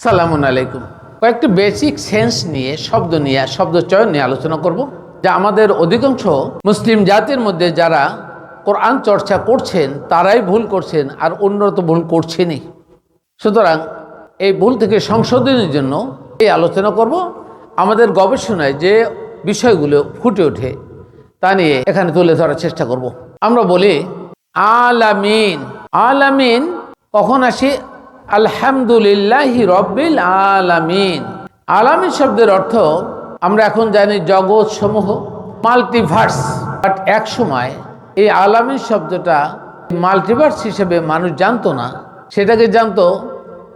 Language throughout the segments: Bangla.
সালামুন আলাইকুম। কয়েকটি বেসিক সেন্স নিয়ে, শব্দ নিয়ে, শব্দ চয়ন নিয়ে আলোচনা করব, যা আমাদের অধিকাংশ মুসলিম জাতির মধ্যে যারা কোরআন চর্চা করছেন, তারাই ভুল করছেন আর অন্যরা তো ভুল করছেনই। সুতরাং এই ভুল থেকে সংশোধনের জন্য এই আলোচনা করব। আমাদের গবেষণায় যে বিষয়গুলো ফুটে ওঠে, তা নিয়ে এখানে তুলে ধরার চেষ্টা করব। আমরা বলি, আলামিন। আলামিন কখন আসে? আলহামদুলিল্লাহ রব্বিল আলামিন। আলামিন শব্দের অর্থ, আমরা এখন জানি জগৎ সমূহ মাল্টিভার্স বাট এক সময় এই আলামিন শব্দটা মাল্টিভার্স হিসেবে মানুষ জানতো না। সেটাকে জানতো,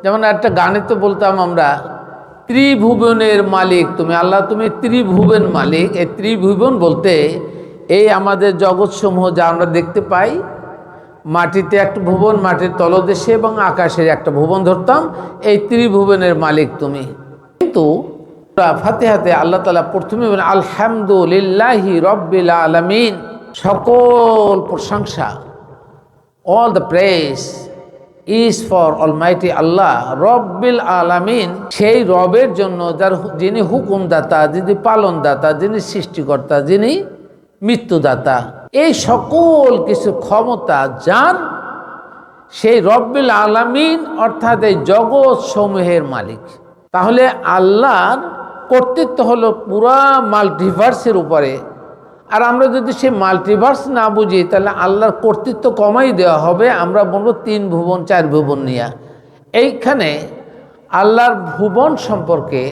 যেমন একটা গানে তো বলতাম আমরা, ত্রিভুবনের মালিক, তুমি আল্লাহ, তুমি ত্রিভুবন মালিক। এই ত্রিভুবন বলতে, এই আমাদের জগৎসমূহ যা আমরা দেখতে পাই মাটিতে একটা ভুবন, মাটির তলদেশে এবং আকাশের একটা ভুবন ধরতাম। এই ত্রিভুবনের মালিক তুমি। কিন্তু ফাতেহাতে আল্লাহ তালা প্রথমে বলেন, আলহামদুলিল্লাহি রব্বিল আলমিন। সকল প্রশংসা all the praise is for almighty Allah রব্বিল আলামিন। সেই রবের জন্য যার যিনি হুকুমদাতা, যিনি পালনদাতা, যিনি সৃষ্টিকর্তা, যিনি মৃত্যুদাতা। এই সকল কিছু ক্ষমতা যান, সেই রব্বিল আলামিন অর্থাৎ এই জগৎ সমূহের মালিক। তাহলে আল্লাহর কর্তৃত্ব হলো পুরা মাল্টিভার্সের উপরে। আর আমরা যদি সে মাল্টিভার্স না বুঝি, তাহলে আল্লাহর কর্তৃত্ব কমাই দেওয়া হবে, আমরা বলব তিন ভুবন, চার ভুবন নিয়ে। এইখানে আল্লাহর ভুবন সম্পর্কে,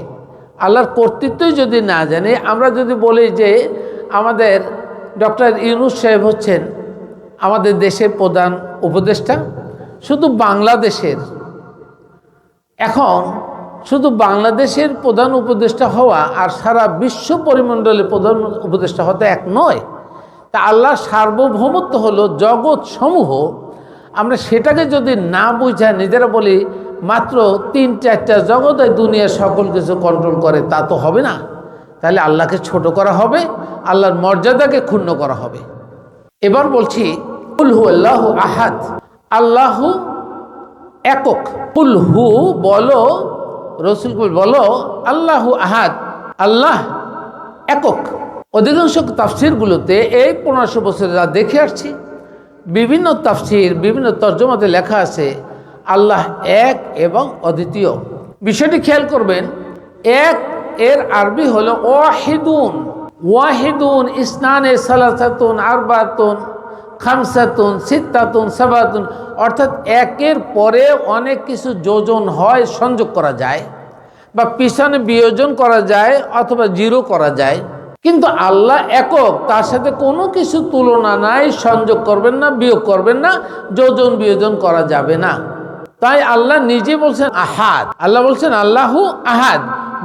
আল্লাহর কর্তৃত্বই যদি না জানি, আমরা যদি বলি যে আমাদের ডক্টর ইউনুস সাহেব হচ্ছেন আমাদের দেশের প্রধান উপদেষ্টা, শুধু বাংলাদেশের। এখন শুধু বাংলাদেশের প্রধান উপদেষ্টা হওয়া আর সারা বিশ্ব পরিমণ্ডলে প্রধান উপদেষ্টা হতে এক নয়। তা আল্লাহ সার্বভৌমত্ব হলো জগৎ সমূহ। আমরা সেটাকে যদি না বুঝা নিজেরা বলি, মাত্র তিন চারটা জগতে এই দুনিয়ার সকল কিছু কন্ট্রোল করে, তা তো হবে না। তাহলে আল্লাহকে ছোট করা হবে, আল্লাহর মর্যাদাকে ক্ষুণ্ণ করা হবে। এবার বলছি উলহু আল্লাহ আহাদ, আল্লাহ একক। কুল হু বলো রসুলকুল বলো, আল্লাহ আহাদ, আল্লাহ একক। অধিকাংশ তাফসিরগুলোতে এই পনেরোশো বছরে যা দেখে আসছি, বিভিন্ন তাফসির, বিভিন্ন তর্জমাতে লেখা আছে, আল্লাহ এক এবং অদ্বিতীয়। বিষয়টি খেয়াল করবেন, এক এর আরবি হলো ওয়াহিদুন। ওয়াহিদুন ইসনানে সালাসাতুন, আরবাতুন, খামসাতুন, সিত্তাতুন, সাবাতুন। অর্থাৎ একের পরে অনেক কিছু যোজন হয়, সংযোগ করা যায় বা পিছনে বিয়োজন করা যায় অথবা জিরো করা যায়। কিন্তু আল্লাহ একক, তার সাথে কোনো কিছু তুলনা নাই, সংযোগ করবেন না, বিয়োগ করবেন না, যোজন বিয়োজন করা যাবে না। তাই আল্লাহ নিজে বলছেন আহাদ। আল্লাহ বলছেন আল্লাহু আহাদ।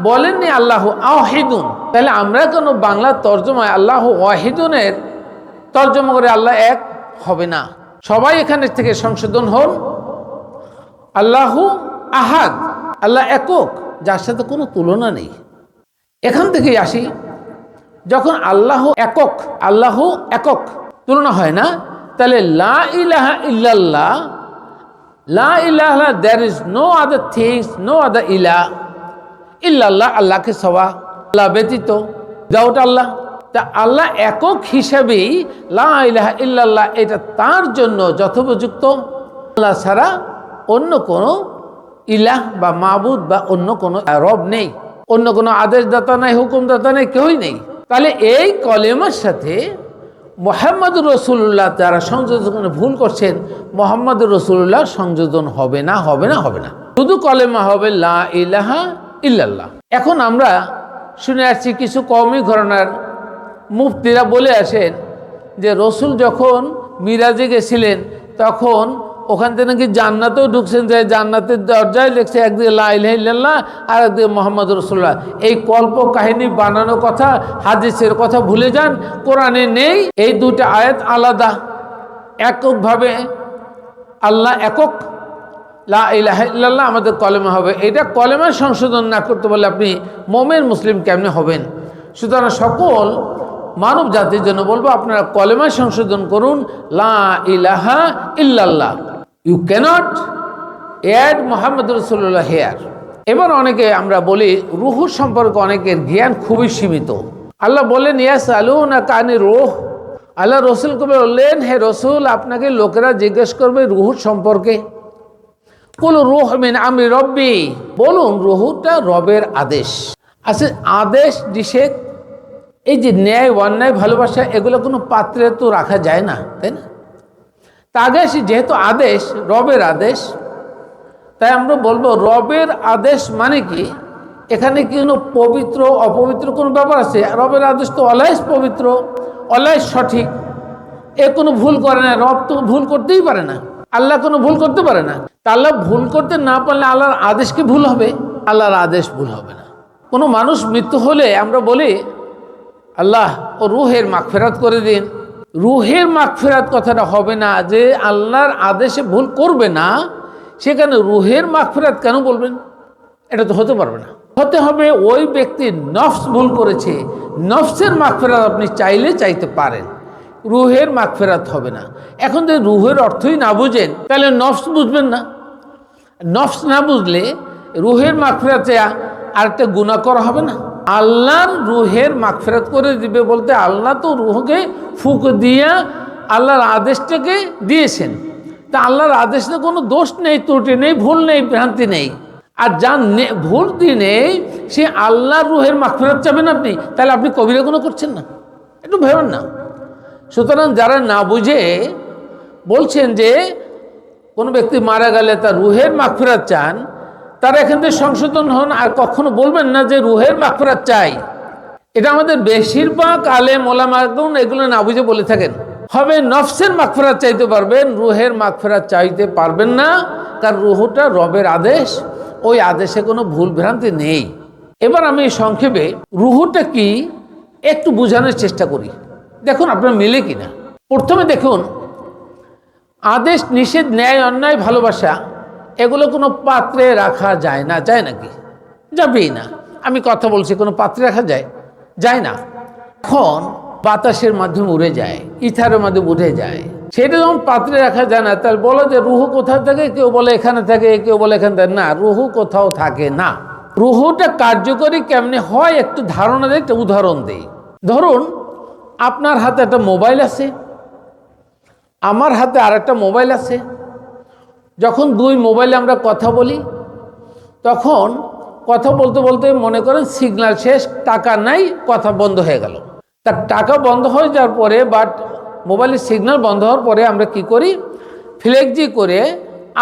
বলেননি আল্লাহ আহিদুন তাহলে আমরা কেন বাংলা তর্জমায় আল্লাহ ওয়াহিদুনের তর্জমা করে আল্লাহ এক হবে না? সবাই এখানে থেকে সংশোধন হন আল্লাহু আহাদ, আল্লাহ একক, যার সাথে কোনো তুলনা নেই। এখান থেকেই আসি, যখন আল্লাহ একক আল্লাহ একক তুলনা হয় না, তাহলে লা ইলাহা ইল্লাল্লাহ, লা ইলাহা there is no other things no other ইলা ইল্লাল্লাহ, আল্লাহকে সবা আল্লাহ ব্যতীত দাউট আল্লাহ। তা আল্লাহ একক হিসাবেই লা ইলাহা ইল্লাল্লাহ, এটা তার জন্য যথোপযুক্ত। আল্লাহ ছাড়া অন্য কোনো ইলাহ বা মাবুদ বা অন্য কোনো রব নেই। অন্য কোনো আদেশদাতা নাই, হুকুমদাতা নেই, কেউই নেই। তাহলে এই কলেমার সাথে মোহাম্মদ রসুল্লাহ যারা সংযোজন ভুল করছেন মোহাম্মদ রসুল্লাহ সংযোজন হবে না হবে না হবে না। শুধু কলেমা হবে লা ইলাহা ইল্লাল্লাহ। এখন আমরা শুনে আসছি কিছু কমই ঘটনার মুফতিরা বলে আসেন যে রসুল যখন মিরাজে গেছিলেন, তখন ওখান থেকে নাকি জান্নাতেও ঢুকছেন, যে জান্নাতের দরজায় লিখছে একদিকে লাইল্লাহ আর একদিকে মোহাম্মদ রসুল্লাহ এই কল্প কাহিনী বানানো কথা, হাদিসের কথা ভুলে যান, কোরআনে নেই। এই দুটা আয়াত আলাদা। এককভাবে আল্লাহ একক লা আমাদের কলেমা হবে। এটা কলেমা সংশোধন না করতে বলে আপনি মোমেন, মুসলিম কেমনে হবেন? সুতরাং সকল মানব জাতির জন্য বলব, আপনারা কলেমা সংশোধন করুন, লা ইলাহা ইল্লাল্লাহ। ইউ ক্যানট অ্যাড মোহাম্মদ রসুল্লাহ হেয়ার এবার অনেকে আমরা বলি, রুহু সম্পর্কে অনেকের জ্ঞান খুবই সীমিত। আল্লাহ বলেন ইয়াস আলু না কানি রোহ। আল্লাহ রসুল কবে বললেন, হে রসুল, আপনাকে লোকেরা জিজ্ঞেস করবে রুহুর সম্পর্কে। কুল রুহ মিন আমি রব্বি। বলুন, রুহুটা রবের আদেশ। আচ্ছা আদেশ, নিষেধ। এই যে ন্যায়, অন্যায়, ভালোবাসা, এগুলো কোনো পাত্রে তো রাখা যায় না, তাই না? তা আগে আসি, যেহেতু আদেশ, রবের আদেশ, তাই আমরা বলব রবের আদেশ মানে কি? এখানে কি কোনো পবিত্র, অপবিত্র কোনো ব্যাপার আছে? রবের আদেশ তো অলাইস পবিত্র অলাইস সঠিক। এ কোনো ভুল করে না, রব তো ভুল করতেই পারে না। আল্লাহ কোনো ভুল করতে পারে না। আল্লাহ ভুল করতে না পারলে আল্লাহর আদেশকে ভুল হবে? আল্লাহর আদেশ ভুল হবে না। কোনো মানুষ মৃত্যু হলে আমরা বলি, আল্লাহ, ও রুহের মাগফেরাত করে দিন। রুহের মাগফেরাত কথাটা হবে না যে আল্লাহর আদেশে ভুল করবে না, সেখানে রুহের মাগফেরাত কেন বলবেন? এটা তো হতে পারবে না। হতে হবে ওই ব্যক্তি নফস ভুল করেছে, নফসের মাগফেরাত আপনি চাইলে চাইতে পারেন। রুহের মাগফেরাত হবে না। এখন যদি রুহের অর্থই না বুঝেন, তাহলে নফস বুঝবেন না। নফস না বুঝলে রুহের মাগফেরাতে আরেকটা গুণা করা হবে না। আল্লাহর রুহের মাগফেরাত করে দিবে বলতে আল্লাহ তো রুহকে ফুক দিয়া আল্লাহর আদেশটাকে দিয়েছেন। তা আল্লাহর আদেশে কোনো দোষ নেই, ত্রুটি নেই, ভুল নেই, ভ্রান্তি নেই। আর যার ভুল দিয়ে নেই সে আল্লাহর রুহের মাগফেরাত চাবেন আপনি, তাহলে আপনি কবিরা কোনো করছেন না। একটু ভেবেন না। সুতরাং যারা না বুঝে বলছেন যে কোনো ব্যক্তি মারা গেলে তার রুহের মাগফেরাত চান, তারা এখান থেকে সংশোধন হন আর কখনো বলবেন না যে রুহের মাগফেরাত চাই। এটা আমাদের বেশিরভাগ আলেম, ওলামাগুন এগুলো না বুঝে বলে থাকেন। হবে নফসের মাগফেরাত চাইতে পারবেন, রুহের মাগফেরাত চাইতে পারবেন না, কারণ রুহটা রবের আদেশ, ওই আদেশে কোনো ভুল ভ্রান্তি নেই। এবার আমি সংক্ষেপে রুহুটা কি একটু বোঝানোর চেষ্টা করি। দেখুন আপনার মিলে কিনা। প্রথমে দেখুন আদেশ, নিষেধ, ন্যায়, অন্যায়, ভালোবাসা, এগুলো কোনো পাত্রে রাখা যায় না, যায় নাকি? যাবেই না। আমি কথা বলছি, কোনো পাত্রে রাখা যায়? যায় না। এখন বাতাসের মাধ্যমে উড়ে যায়, ইথারের মাধ্যমে উড়ে যায়। সেটা যখন পাত্রে রাখা যায় না তাহলে বলো যে, রুহু কোথাও থাকে? কেউ বলে এখানে থাকে, কেউ বলে এখানে থাকে। না, রুহু কোথাও থাকে না। রুহুটা কার্যকরী কেমনে হয় একটু ধারণা দেয় একটা উদাহরণ দেই। ধরুন, আপনার হাতে একটা মোবাইল আছে। আমার হাতে আর একটা মোবাইল আছে। যখন দুই মোবাইলে আমরা কথা বলি, তখন কথা বলতে বলতে মনে করেন সিগনাল শেষ, টাকা নাই, কথা বন্ধ হয়ে গেল। তার টাকা বন্ধ হয়ে যাওয়ার পরে বাট মোবাইলের সিগনাল বন্ধ হওয়ার পরে আমরা কি করি? ফ্লেক্সি করে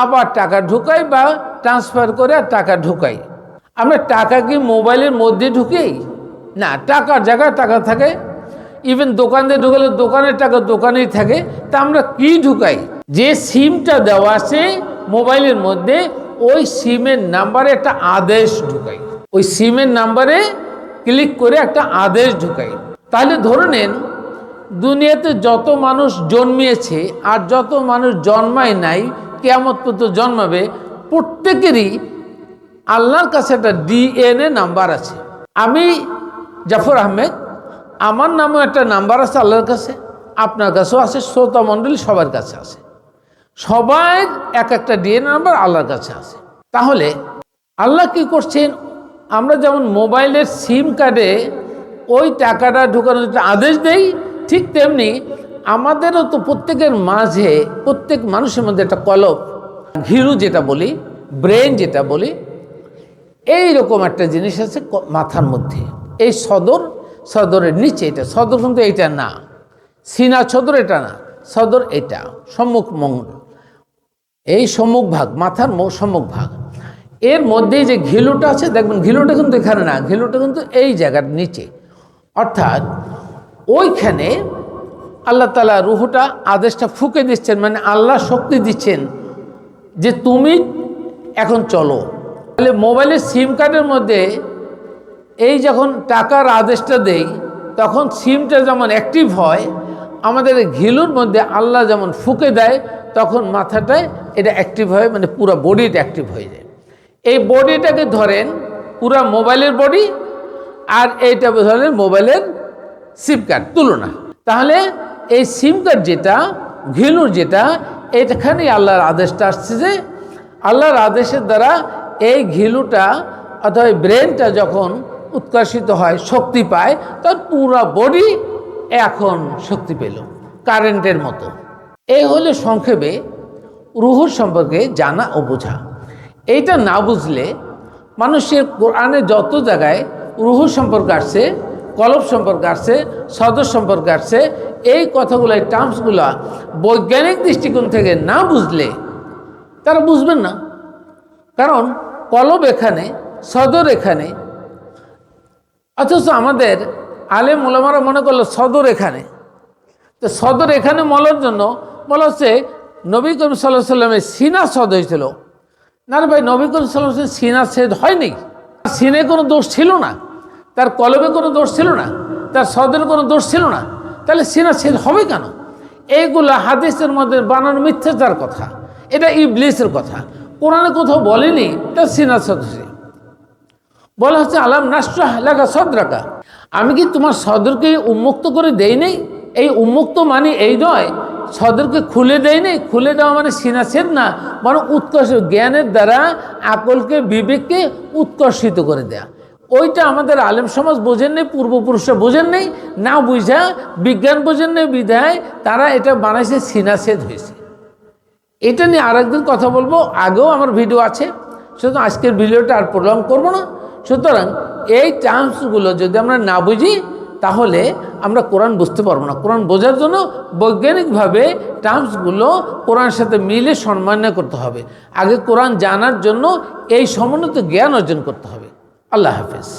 আবার টাকা ঢুকাই বা ট্রান্সফার করে আর টাকা ঢুকাই। আমরা টাকা কি মোবাইলের মধ্যে ঢুকেই না, টাকার জায়গায় টাকা থাকে। ইভেন দোকানে ঢুকালে দোকানের টাকা দোকানেই থাকে, তা আমরা কি ঢুকাই? যে সিমটা দেওয়া আছে মোবাইলের মধ্যে, ওই সিমের নাম্বারে একটা আদেশ ঢুকাই। ওই সিমের নাম্বারে ক্লিক করে একটা আদেশ ঢুকাই। তাহলে ধরে নেন, দুনিয়াতে যত মানুষ জন্মিয়েছে আর যত মানুষ জন্মায় নাই কেমন পর্যন্ত জন্মাবে, প্রত্যেকেরই আল্লাহর কাছে একটা ডিএনএ নাম্বার আছে। আমি জাফর আহমেদ আমার নামও একটা নাম্বার আছে আল্লাহর কাছে, আপনার কাছেও আছে, শ্রোতা মণ্ডলী সবার কাছে আছে। সবাই এক একটা ডিএনএ নাম্বার আল্লাহর কাছে আছে। তাহলে আল্লাহ কি করছেন? আমরা যেমন মোবাইলের সিম কার্ডে ওই টাকাটা ঢুকানোর একটা আদেশ দেই, ঠিক তেমনি আমাদেরও তো প্রত্যেকের মাঝে, প্রত্যেক মানুষের মধ্যে একটা কলপ, ঘিরু যেটা বলি, ব্রেন যেটা বলি এই রকম একটা জিনিস আছে মাথার মধ্যে। এই সদর সদরের নিচে এটা, সদর কিন্তু এটা না। সিনা সদর এটা না, সদর এটা, সম্মুখ মঙ্গল। এই সম্মুখ ভাগ, মাথার সম্মুখ ভাগ। এর মধ্যে যে ঘিলুটা আছে, দেখবেন ঘিলুটা কিন্তু এখানে না, ঘিলুটা কিন্তু এই জায়গার নিচে। অর্থাৎ ওইখানে আল্লাহ তালা রুহুটা, আদেশটা ফুকে দিচ্ছেন মানে আল্লাহ শক্তি দিচ্ছেন যে তুমি এখন চলো। তাহলে মোবাইলের সিম কার্ডের মধ্যে এই যখন টাকার আদেশটা দেই, তখন সিমটা যেমন অ্যাক্টিভ হয়, আমাদের ঘিলুর মধ্যে আল্লাহ যেমন ফুকে দেয়, তখন মাথাটায় এটা অ্যাক্টিভ হয় মানে পুরো বডিটা অ্যাক্টিভ হয়ে যায়। এই বডিটাকে ধরেন পুরো মোবাইলের বডি আর এইটা ধরেন মোবাইলের সিম কার্ড তুলনা। তাহলে এই সিম কার্ড যেটা, ঘিলুর যেটা, এখানেই আল্লাহর আদেশটা আসছে যে, আল্লাহর আদেশের দ্বারা এই ঘিলুটা অথবা ব্রেনটা যখন উৎকর্ষিত হয়, শক্তি পায়, তার পুরা বডি এখন শক্তি পেল কারেন্টের মতো। এই হলো সংক্ষেপে রুহুর সম্পর্কে জানা ও বোঝা। এইটা না বুঝলে মানুষের কোরআনে যত জায়গায় রুহুর সম্পর্কে আসছে, কলব সম্পর্কে আসছে, সদর সম্পর্কে আসছে, এই কথাগুলো, এই টার্মসগুলো বৈজ্ঞানিক দৃষ্টিকোণ থেকে না বুঝলে তারা বুঝবেন না। কারণ কলব এখানে, সদর এখানে অথচ আমাদের আলেম মোলামারা মনে করল সদর এখানে। তো সদর এখানে মলার জন্য বলা হচ্ছে নবী করিম সাল্লাহ সাল্লামের সিনা সদ হয়েছিল। না ভাই, নবী করিম সাল্লাহ সিনা সেদ হয়নি। সিনে কোনো দোষ ছিল না। তার কলবে কোনো দোষ ছিল না। তার সদের কোনো দোষ ছিল না। তাহলে সিনা সেদ হবে কেন? এইগুলো হাদিসের মধ্যে বানানো মিথ্যাচার কথা। এটা ইবলিসের কথা। কোরআনে কোথাও বলেনি, তার সিনা সদস্য বলা হচ্ছে, আলাম নাস্ট্রা লেখা সদরাকা। আমি কি তোমার সদরকে উন্মুক্ত করে দেই নেই? এই উন্মুক্ত মানে এই নয়, সদরকে খুলে দেয় নেই? খুলে দেওয়া মানে সিনাছেদ না বরং উৎকর্ষ, জ্ঞানের দ্বারা আকলকে, বিবেককে উৎকর্ষিত করে দেয়া। ওইটা আমাদের আলেম সমাজ বোঝেন নেই, পূর্বপুরুষরা বোঝেন নেই, না বুঝা বিজ্ঞান বোঝেন নেই, বিধায় তারা এটা বানাইছে সিনাছেদ হয়েছে। এটা নিয়ে আরেকদিন কথা বলব, আগেও আমার ভিডিও আছে, সুতরাং আজকের ভিডিওটা আর প্রলং করব না। সুতরাং এই টার্মসগুলো যদি আমরা না বুঝি, তাহলে আমরা কোরআন বুঝতে পারব না। কোরআন বোঝার জন্য বৈজ্ঞানিকভাবে টার্মসগুলো কোরআনের সাথে মিলে সম্মান্য করতে হবে। আগে কোরআন জানার জন্য এই সমন্বিত জ্ঞান অর্জন করতে হবে। আল্লাহ হাফেজ।